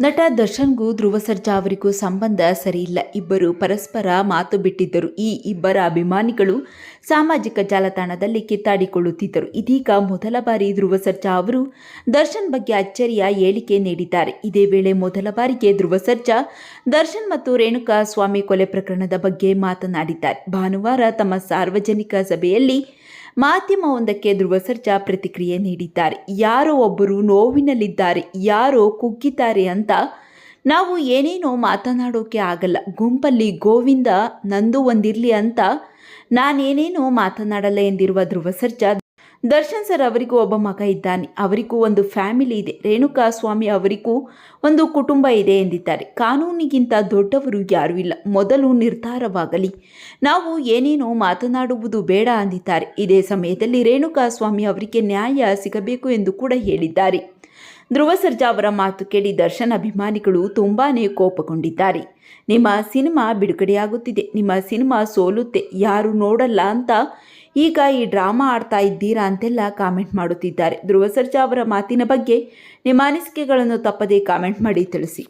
ನಟ ದರ್ಶನ್ಗೂ ಧ್ರುವ ಸರ್ಜಾ ಅವರಿಗೂ ಸಂಬಂಧ ಸರಿಯಿಲ್ಲ. ಇಬ್ಬರು ಪರಸ್ಪರ ಮಾತು ಬಿಟ್ಟಿದ್ದರು. ಈ ಇಬ್ಬರ ಅಭಿಮಾನಿಗಳು ಸಾಮಾಜಿಕ ಜಾಲತಾಣದಲ್ಲಿ ಕಿತ್ತಾಡಿಕೊಳ್ಳುತ್ತಿದ್ದರು. ಇದೀಗ ಮೊದಲ ಬಾರಿ ಧ್ರುವ ಸರ್ಜಾ ಅವರು ದರ್ಶನ್ ಬಗ್ಗೆ ಅಚ್ಚರಿಯ ಹೇಳಿಕೆ ನೀಡಿದ್ದಾರೆ. ಇದೇ ವೇಳೆ ಮೊದಲ ಬಾರಿಗೆ ಧ್ರುವ ಸರ್ಜಾ ದರ್ಶನ್ ಮತ್ತು ರೇಣುಕಾ ಸ್ವಾಮಿ ಕೊಲೆ ಪ್ರಕರಣದ ಬಗ್ಗೆ ಮಾತನಾಡಿದ್ದಾರೆ. ಭಾನುವಾರ ತಮ್ಮ ಸಾರ್ವಜನಿಕ ಸಭೆಯಲ್ಲಿ ಮಾಧ್ಯಮವೊಂದಕ್ಕೆ ಧ್ರುವ ಸರ್ಜಾ ಪ್ರತಿಕ್ರಿಯೆ ನೀಡಿದ್ದಾರೆ. ಯಾರೋ ಒಬ್ಬರು ನೋವಿನಲ್ಲಿದ್ದಾರೆ, ಯಾರೋ ಕುಗ್ಗಿದ್ದಾರೆ ಅಂತ ನಾವು ಏನೇನೋ ಮಾತನಾಡೋಕೆ ಆಗಲ್ಲ. ಗುಂಪಲ್ಲಿ ಗೋವಿಂದ ನಂದು ಒಂದಿರಲಿ ಅಂತ ನಾನೇನೇನೋ ಮಾತನಾಡಲ್ಲ ಎಂದಿರುವ ಧ್ರುವ ಸರ್ಜಾ ದರ್ಶನ್ ಸರ್ ಅವರಿಗೂ ಒಬ್ಬ ಮಗ ಇದ್ದಾನೆ. ಅವರಿಗೂ ಒಂದು ಫ್ಯಾಮಿಲಿ ಇದೆ. ರೇಣುಕಾ ಸ್ವಾಮಿ ಅವರಿಗೂ ಒಂದು ಕುಟುಂಬ ಇದೆ ಎಂದಿದ್ದಾರೆ. ಕಾನೂನಿಗಿಂತ ದೊಡ್ಡವರು ಯಾರೂ ಇಲ್ಲ. ಮೊದಲು ನಿರ್ಧಾರವಾಗಲಿ. ನಾವು ಏನೇನೋ ಮಾತನಾಡುವುದು ಬೇಡ ಅಂದಿದ್ದಾರೆ. ಇದೇ ಸಮಯದಲ್ಲಿ ರೇಣುಕಾ ಸ್ವಾಮಿ ಅವರಿಗೆ ನ್ಯಾಯ ಸಿಗಬೇಕು ಎಂದು ಕೂಡ ಹೇಳಿದ್ದಾರೆ. ಧ್ರುವ ಸರ್ಜಾ ಅವರ ಮಾತು ಕೇಳಿ ದರ್ಶನ್ ಅಭಿಮಾನಿಗಳು ತುಂಬಾ ಕೋಪಗೊಂಡಿದ್ದಾರೆ. ನಿಮ್ಮ ಸಿನಿಮಾ ಬಿಡುಗಡೆಯಾಗುತ್ತಿದೆ. ನಿಮ್ಮ ಸಿನಿಮಾ ಸೋಲುತ್ತೆ. ಯಾರು ನೋಡಲ್ಲ ಅಂತ ಈಗ ಈ ಡ್ರಾಮಾ ಆಡ್ತಾ ಇದ್ದೀರಾ ಅಂತೆಲ್ಲ ಕಾಮೆಂಟ್ ಮಾಡುತ್ತಿದ್ದಾರೆ. ಧ್ರುವ ಸರ್ಜಾ ಅವರ ಮಾತಿನ ಬಗ್ಗೆ ನಿಮ್ಮ ಅನಿಸಿಕೆಗಳನ್ನು ತಪ್ಪದೇ ಕಾಮೆಂಟ್ ಮಾಡಿ ತಿಳಿಸಿ.